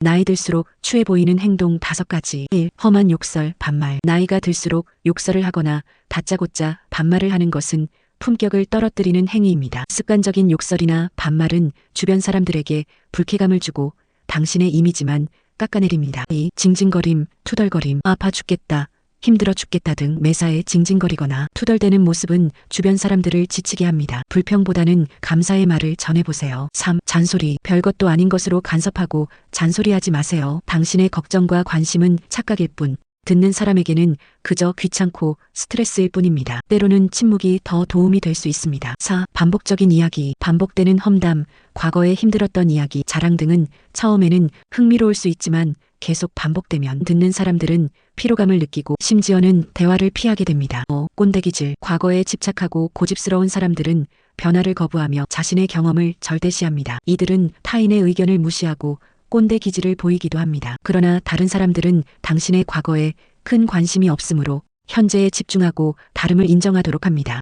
나이 들수록 추해 보이는 행동 다섯 가지. 1. 험한 욕설, 반말. 나이가 들수록 욕설을 하거나 다짜고짜 반말을 하는 것은 품격을 떨어뜨리는 행위입니다. 습관적인 욕설이나 반말은 주변 사람들에게 불쾌감을 주고 당신의 이미지만 깎아내립니다. 2. 징징거림, 투덜거림, 아파 죽겠다, 힘들어 죽겠다 등 매사에 징징거리거나 투덜대는 모습은 주변 사람들을 지치게 합니다. 불평보다는 감사의 말을 전해보세요. 3. 잔소리. 별것도 아닌 것으로 간섭하고 잔소리하지 마세요. 당신의 걱정과 관심은 착각일 뿐. 듣는 사람에게는 그저 귀찮고 스트레스일 뿐입니다. 때로는 침묵이 더 도움이 될 수 있습니다. 4. 반복적인 이야기, 반복되는 험담, 과거에 힘들었던 이야기, 자랑 등은 처음에는 흥미로울 수 있지만 계속 반복되면 듣는 사람들은 피로감을 느끼고 심지어는 대화를 피하게 됩니다. 5. 꼰대기질, 과거에 집착하고 고집스러운 사람들은 변화를 거부하며 자신의 경험을 절대시합니다. 이들은 타인의 의견을 무시하고 꼰대 기질을 보이기도 합니다. 그러나 다른 사람들은 당신의 과거에 큰 관심이 없으므로 현재에 집중하고 다름을 인정하도록 합니다.